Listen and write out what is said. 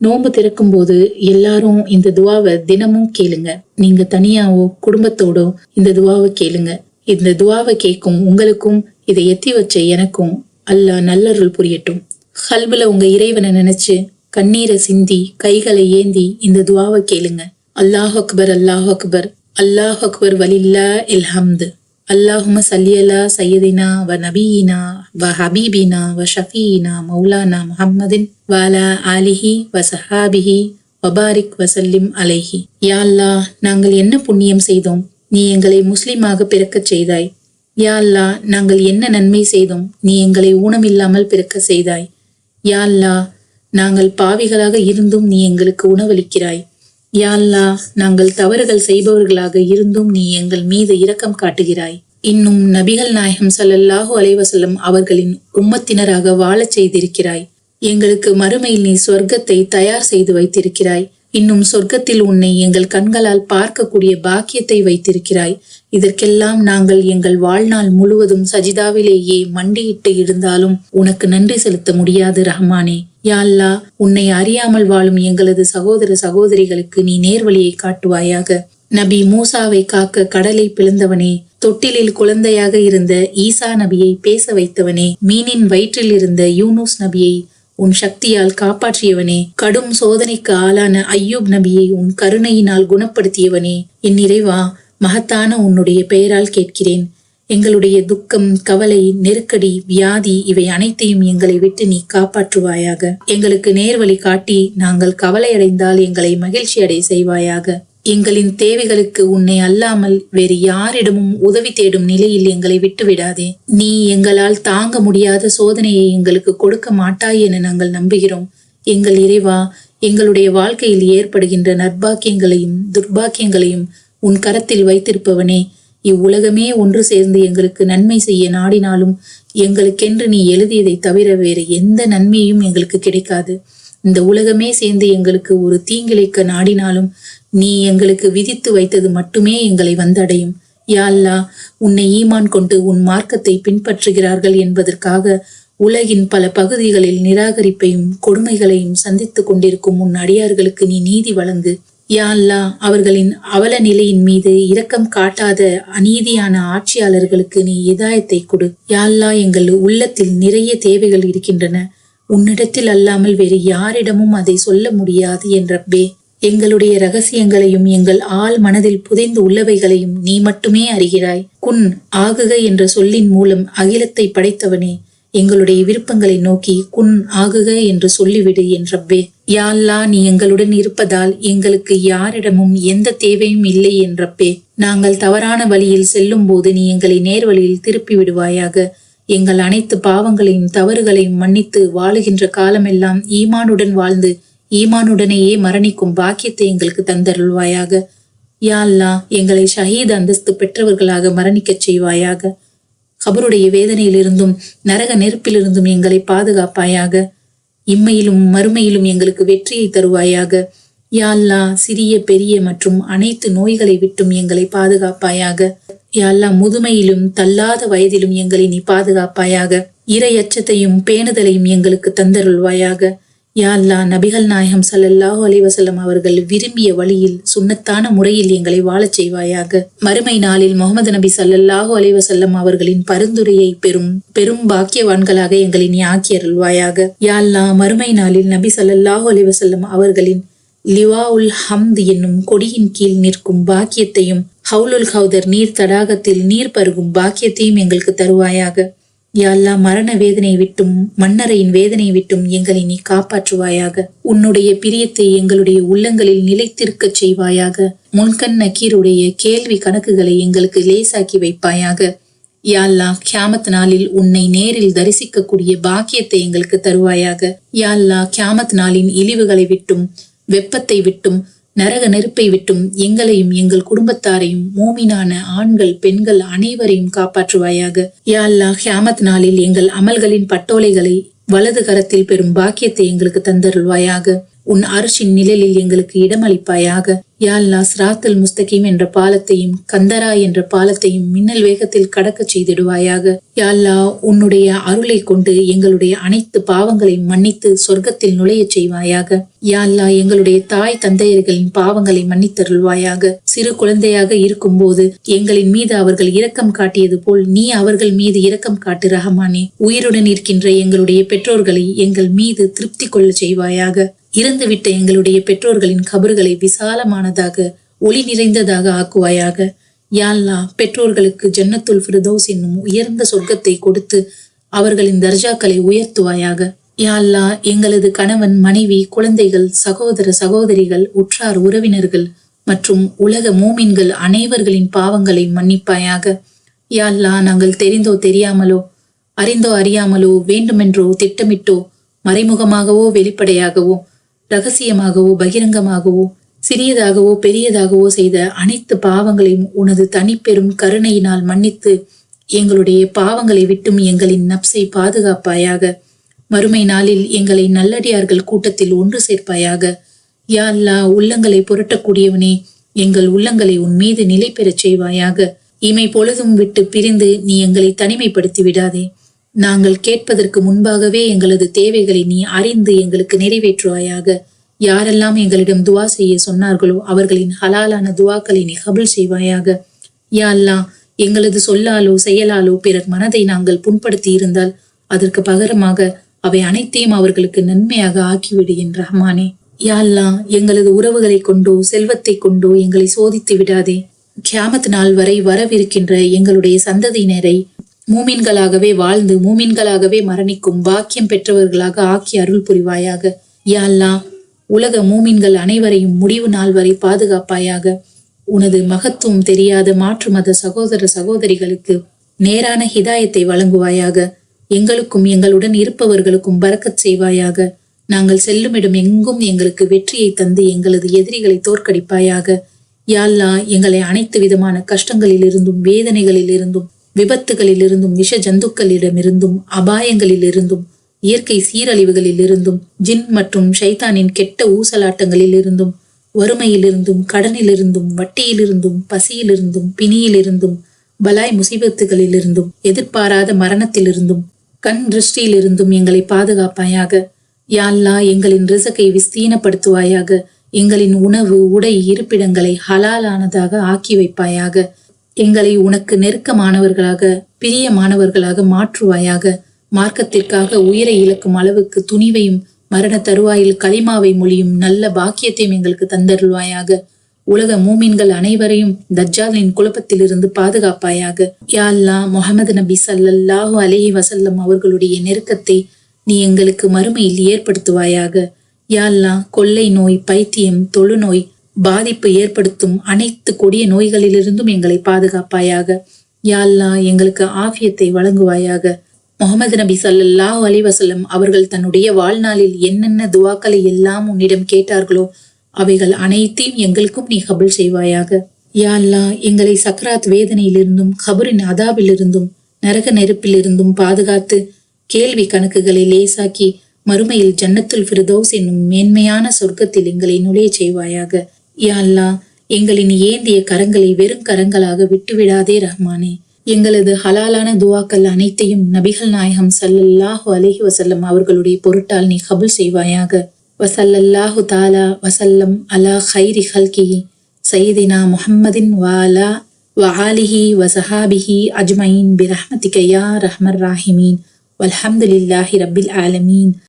நோன்பு திறக்கும் போது எல்லாரும் இந்த துவாவை தினமும் கேளுங்க. நீங்க தனியாவோ குடும்பத்தோடோ இந்த துவாவை கேளுங்க. இந்த துவாவை கேட்கும் உங்களுக்கும் இதை எத்தி வச்ச எனக்கும் அல்லாஹ் நல்லருள் புரியட்டும். ஹல்புல உங்க இறைவனை நினைச்சு கண்ணீரை சிந்தி கைகளை ஏந்தி இந்த துவாவை கேளுங்க. அல்லாஹ் அக்பர் அல்லாஹ் அக்பர் அல்லாஹ் அக்பர் வலில்லா இல்ஹம்து. அல்லாஹும சல்லியலா சையதினா வ நபீனா வ ஹபீபினா வ ஷஃபீனா மௌலானா முஹம்மதின் வாலா ஆலிஹி வ சஹாபிஹி வபாரிக் வசல்லிம் அலைஹி. யா அல்லா நாங்கள் என்ன புண்ணியம் செய்தோம்? நீ எங்களை முஸ்லிமாக பிறக்கச் செய்தாய். யா அல்லா நாங்கள் என்ன நன்மை செய்தோம்? நீ எங்களை ஊனமில்லாமல் பிறக்க செய்தாய். யா அல்லா நாங்கள் பாவிகளாக இருந்தும் நீ எங்களுக்கு உணவளிக்கிறாய். யாழ்லா நாங்கள் தவறுகள் செய்பவர்களாக இருந்தும் நீ எங்கள் மீது இரக்கம் காட்டுகிறாய். இன்னும் நபிகள் நாயகம் சல்லல்லாஹு அலைவசலம் அவர்களின் உம்மத்தினராக வாழச் செய்திருக்கிறாய். எங்களுக்கு மறுமையில் நீ சொர்க்கத்தை தயார் செய்து வைத்திருக்கிறாய். இன்னும் சொர்க்கத்தில் உன்னை எங்கள் கண்களால் பார்க்கக்கூடிய பாக்கியத்தை வைத்திருக்கிறாய். இதற்கெல்லாம் நாங்கள் எங்கள் வாழ்நாள் முழுவதும் சஜிதாவிலேயே மண்டியிட்டு இருந்தாலும் உனக்கு நன்றி செலுத்த முடியாது ரஹ்மானே. யாழ்லா உன்னை அறியாமல் வாழும் எங்களது சகோதர சகோதரிகளுக்கு நீ நேர்வழியை காட்டுவாயாக. நபி மூசாவை காக்க கடலை பிளந்தவனே தொட்டிலில் குழந்தையாக இருந்த ஈசா நபியை பேச வைத்தவனே மீனின் வயிற்றில் இருந்த யூனுஸ் நபியை உன் சக்தியால் காப்பாற்றியவனே கடும் சோதனைக்கு ஆளான ஐயூப் நபியை உன் கருணையினால் குணப்படுத்தியவனே. என் நிறைவா மகத்தான உன்னுடைய பெயரால் கேட்கிறேன். எங்களுடைய துக்கம் கவலை நெருக்கடி வியாதி இவை அனைத்தையும் எங்களை விட்டு நீ காப்பாற்றுவாயாக. எங்களுக்கு நேர்வழி காட்டி நாங்கள் கவலையடைந்தால் எங்களை மகிழ்ச்சி அடை செய்வாயாக. எங்களின் தேவைகளுக்கு உன்னை அல்லாமல் வேறு யாரிடமும் உதவி தேடும் நிலையில் எங்களை விட்டு விடாதே நீ எங்களால் தாங்க முடியாத சோதனையை எங்களுக்கு கொடுக்க மாட்டாய் என நாங்கள் நம்புகிறோம். எங்கள் இறைவா எங்களுடைய வாழ்க்கையில் ஏற்படுகின்ற நற்பாக்கியங்களையும் துர்பாக்கியங்களையும் உன் கரத்தில் வைத்திருப்பவனே. இவ்வுலகமே ஒன்று சேர்ந்து எங்களுக்கு நன்மை செய்ய நாடினாலும் எங்களுக்கென்று நீ எழுதியதை தவிர வேறு எந்த நன்மையும் எங்களுக்கு கிடைக்காது. இந்த உலகமே சேர்ந்து எங்களுக்கு ஒரு தீங்கிழைக்க நாடினாலும் நீ எங்களுக்கு விதித்து வைத்தது மட்டுமே எங்களை வந்தடையும். யா உன்னை ஈமான் கொண்டு உன் மார்க்கத்தை பின்பற்றுகிறார்கள் என்பதற்காக உலகின் பல பகுதிகளில் நிராகரிப்பையும் கொடுமைகளையும் சந்தித்துக் கொண்டிருக்கும் உன் அடியார்களுக்கு நீ நீதி வழங்கு. யா அல்லா அவர்களின் அவல நிலையின் மீது இரக்கம் காட்டாத அநீதியான ஆட்சியாளர்களுக்கு நீ இதாயத்தை கொடு. யா எங்கள் உள்ளத்தில் நிறைய தேவைகள் இருக்கின்றன. உன்னிடத்தில் அல்லாமல் வேறு யாரிடமும் அதை சொல்ல முடியாது என் ரப்பே. எங்களுடைய ரகசியங்களையும் எங்கள் ஆள் மனதில் புதைந்து உள்ளவைகளையும் நீ மட்டுமே அறிகிறாய். குன் ஆகுக என்ற சொல்லின் மூலம் அகிலத்தை படைத்தவனே. எங்களுடைய விருப்பங்களை நோக்கி குன் ஆகுக என்று சொல்லிவிடு என் ரப்பே. யா நீ எங்களுடன் இருப்பதால் எங்களுக்கு யாரிடமும் எந்த தேவையும் இல்லை என்றப்பே நாங்கள் தவறான வழியில் செல்லும் போது நீ எங்களை நேர்வழியில் திருப்பி விடுவாயாக. எங்கள் அனைத்து பாவங்களையும் தவறுகளையும் மன்னித்து வாழுகின்ற காலமெல்லாம் ஈமானுடன் வாழ்ந்து ஈமானுடனேயே மரணிக்கும் பாக்கியத்தை எங்களுக்கு தந்தருள்வாயாக. யாழ்லா எங்களை ஷஹீத் அந்தஸ்து பெற்றவர்களாக மரணிக்கச் செய்வாயாக. கபருடைய வேதனையிலிருந்தும் நரக நெருப்பிலிருந்தும் எங்களை பாதுகாப்பாயாக. இம்மையிலும் மறுமையிலும் எங்களுக்கு வெற்றியை தருவாயாக. யாழ்லா சிறிய பெரிய மற்றும் அனைத்து நோய்களை விட்டும் எங்களை பாதுகாப்பாயாக. யாழ்லா முதுமையிலும் தள்ளாத வயதிலும் எங்களை நீ பாதுகாப்பாயாக. இரையச்சத்தையும் பேணுதலையும் எங்களுக்கு தந்தருள்வாயாக. யா அல்லா நபிகள் நாயகம் சல்லல்லாஹு அலைவசல்லம் அவர்கள் விரும்பிய வழியில் சுன்னத்தான முறையில் எங்களை வாழச் செய்வாயாக. மறுமை நாளில் முகமது நபி சல்லல்லாஹு அலைவசல்லம் அவர்களின் பரிந்துரையை பெறும் பெரும் பாக்கியவான்களாக எங்களை நீ ஆக்கி அருள்வாயாக. யா அல்லா மறுமை நாளில் நபி சல்லல்லாஹு அலைவசல்லம் அவர்களின் லிவா உல் ஹம்த் என்னும் கொடியின் கீழ் நிற்கும் பாக்கியத்தையும் ஹவுலுல் ஹவுதர் நீர் தடாகத்தில் நீர் பருகும் பாக்கியத்தையும் எங்களுக்கு தருவாயாக. யா மரண வேதனை விட்டும் மன்னரையின் வேதனை விட்டும் எங்களை நீ காப்பாற்றுவாயாக. உன்னுடைய பிரியத்தை எங்களுடைய உள்ளங்களில் நிலைத்திருக்கச் செய்வாயாக. முன்கண் நக்கீருடைய கேள்வி கணக்குகளை எங்களுக்கு லேசாக்கி வைப்பாயாக. யால்லா கியாமத் நாளில் உன்னை நேரில் தரிசிக்கக்கூடிய பாக்கியத்தை எங்களுக்கு தருவாயாக. யால்லா கியாமத் நாளின் இழிவுகளை விட்டும் வெப்பத்தை விட்டும் நரக நெருப்பை விட்டும் எங்களையும் எங்கள் குடும்பத்தாரையும் மூமினான ஆண்கள் பெண்கள் அனைவரையும் காப்பாற்றுவாயாக. யா ஹியாமத் நாளில் எங்கள் அமல்களின் பட்டோலைகளை வலது கரத்தில் பெறும் பாக்கியத்தை எங்களுக்கு தந்தருள்வாயாக. உன் அரசின் நிழலில் எங்களுக்கு இடமளிப்பாயாக. யால்லா சிராத்தல் முஸ்தகீம் என்ற பாலத்தையும் கந்தரா என்ற பாலத்தையும் மின்னல் வேகத்தில் கடக்கச் செய்திடுவாயாக. யால்லா உன்னுடைய அருளை கொண்டு எங்களுடைய அனைத்து பாவங்களையும் மன்னித்து சொர்க்கத்தில் நுழையச் செய்வாயாக. யால்லா எங்களுடைய தாய் தந்தையர்களின் பாவங்களை மன்னித்தருள்வாயாக. சிறு குழந்தையாக இருக்கும்போது எங்களின் மீது அவர்கள் இரக்கம் காட்டியது போல் நீ அவர்கள் மீது இரக்கம் காட்டு ரஹமானே. உயிருடன் இருக்கின்ற எங்களுடைய பெற்றோர்களை எங்கள் மீது திருப்தி கொள்ளச் செய்வாயாக. இறந்துவிட்ட எங்களுடைய பெற்றோர்களின் கபறுகளை விசாலமானதாக ஒளி நிறைந்ததாக ஆக்குவாயாக. யாழ்லா பெற்றோர்களுக்கு ஜன்னத்துல் ஃபிரதோஸ் என்னும் உயர்ந்த சொர்க்கத்தை கொடுத்து அவர்களின் தர்ஜாக்களை உயர்த்துவாயாக. யாழ்லா எங்களது கணவன் மனைவி குழந்தைகள் சகோதர சகோதரிகள் உற்றார் உறவினர்கள் மற்றும் உலக மூமின்கள் அனைவர்களின் பாவங்களை மன்னிப்பாயாக. யாழ்லா நாங்கள் தெரிந்தோ தெரியாமலோ அறிந்தோ அறியாமலோ வேண்டுமென்றோ திட்டமிட்டோ மறைமுகமாகவோ வெளிப்படையாகவோ ரகசியமாகவோ பகிரங்கமாகவோ சிறியதாகவோ பெரியதாகவோ செய்த அனைத்து பாவங்களையும் உனது தனிப்பெரும் கருணையினால் மன்னித்து எங்களுடைய பாவங்களை விட்டும் எங்களின் நப்சை பாதுகாப்பாயாக. மறுமை நாளில் எங்களை நல்லடியார்கள் கூட்டத்தில் ஒன்று சேர்ப்பாயாக. யா அல்லா உள்ளங்களை புரட்டக்கூடியவனே எங்கள் உள்ளங்களை உன் மீது நிலை பெறச் செய்வாயாக. இமை பொழுதும் விட்டு பிரிந்து நீ எங்களை தனிமைப்படுத்தி விடாதே. நாங்கள் கேட்பதற்கு முன்பாகவே எங்களது தேவைகளை நீ அறிந்து எங்களுக்கு நிறைவேற்றுவாயாக. யாரெல்லாம் எங்களிடம் துவா செய்ய சொன்னார்களோ அவர்களின் ஹலாலான துவாக்களை நீ கபுல் செய்வாயாக. யா அல்லா எங்களது சொல்லாலோ செயலாலோ பிறர் மனதை நாங்கள் புண்படுத்தி இருந்தால் அதற்கு பகரமாக அவை அனைத்தையும் அவர்களுக்கு நன்மையாக ஆக்கிவிடு என் ரஹ்மானே. யா அல்லா எங்களது உறவுகளை கொண்டோ செல்வத்தை கொண்டோ எங்களை சோதித்து விடாதே. கியாமத் நாள் வரை வரவிருக்கின்ற எங்களுடைய சந்ததியினரை மூமின்களாகவே வாழ்ந்து மூமின்களாகவே மரணிக்கும் பாக்கியம் பெற்றவர்களாக ஆக்கி அருள் புரிவாயாக. யாழ்லா உலக மூமின்கள் அனைவரையும் முடிவு நாள் வரை பாதுகாப்பாயாக. உனது மகத்துவம் தெரியாத மாற்று மத சகோதர சகோதரிகளுக்கு நேரான ஹிதாயத்தை வழங்குவாயாக. எங்களுக்கும் எங்களுடன் இருப்பவர்களுக்கும் பறக்கச் செய்வாயாக. நாங்கள் செல்லுமிடம் எங்கும் எங்களுக்கு வெற்றியை தந்து எங்களது எதிரிகளை தோற்கடிப்பாயாக. யாழ்லா எங்களை அனைத்து விதமான கஷ்டங்களிலிருந்தும் வேதனைகளிலிருந்தும் விபத்துகளிலிருந்தும் விஷ ஜந்துக்களிடமிருந்தும் அபாயங்களிலிருந்தும் இயற்கை சீரழிவுகளில் இருந்தும் ஜின் மற்றும் ஷைத்தானின் கெட்ட ஊசலாட்டங்களில் இருந்தும் வறுமையிலிருந்தும் கடனிலிருந்தும் வட்டியிலிருந்தும் பசியிலிருந்தும் பிணியிலிருந்தும் பலாய் முசீபத்துகளிலிருந்தும் எதிர்பாராத மரணத்திலிருந்தும் கண் திருஷ்டியிலிருந்தும் எங்களை பாதுகாப்பாயாக யாழ்லா எங்களின் ரிசக்கை விஸ்தீனப்படுத்துவாயாக எங்களின் உணவு உடை இருப்பிடங்களை ஹலாலானதாக ஆக்கி வைப்பாயாக. எங்களை உனக்கு நெருக்கமானவர்களாக பிரியமானவர்களாக மாற்றுவாயாக. மார்க்கத்திற்காக உயிரை இழக்கும் அளவுக்கு துணிவையும் மரண தருவாயில் களிமாவை மொழியும் நல்ல பாக்கியத்தையும் எங்களுக்கு தந்தருள்வாயாக. உலக மூமின்கள் அனைவரையும் தஜ்ஜாலின் குழப்பத்திலிருந்து பாதுகாப்பாயாக. யாழ்லா முகமது நபி சல்லல்லாஹு அலேஹி வசல்லம் அவர்களுடைய நெருக்கத்தை நீ எங்களுக்கு மறுமையில் ஏற்படுத்துவாயாக. யாழ்லா கொள்ளை நோய் பைத்தியம் தொழுநோய் பாதிப்பு ஏற்படுத்தும் அனைத்து கொடிய நோய்களிலிருந்தும் எங்களை பாதுகாப்பாயாக. யா எங்களுக்கு ஆஃபியத்தை வழங்குவாயாக. முகமது நபி சல்லாஹூ அலிவசல்லம் அவர்கள் தன்னுடைய வாழ்நாளில் என்னென்ன துவாக்களை எல்லாம் உன்னிடம் கேட்டார்களோ அவைகள் அனைத்தையும் எங்களுக்கும் நீ கபுல் செய்வாயாக. யா எங்களை சக்ராத் வேதனையிலிருந்தும் கபரின் அதாபிலிருந்தும் நரக நெருப்பிலிருந்தும் பாதுகாத்து கேள்வி கணக்குகளை லேசாக்கி மறுமையில் ஜன்னத்துல் ஃபிரதோஸ் என்னும் மேன்மையான சொர்க்கத்தில் எங்களை நுழைய செய்வாயாக. யா எங்களின் ஏந்திய கரங்களை வெறும் கரங்களாக விட்டுவிடாதே ரஹ்மானே. எங்களது ஹலாலான துவாக்கள் அனைத்தையும் நபிகள் நாயகம் சல்லல்லாஹு அலஹி வசல்லம் அவர்களுடைய பொருட்டால் நீ கபுல் செய்வாயாக. வசல்லல்லாஹு தாலா வசல்லம் அலா ஹைரி ஹல்கி. சைதினா முஹம்மதின் வாலா வஹாலிஹி வசஹாபிஹி அஜ்மயின். பிரஹ்மதிகயா ரஹ்மர் ராஹிமீன். வல்ஹம்துலில்லாஹி ரப்பில் ஆலமீன்.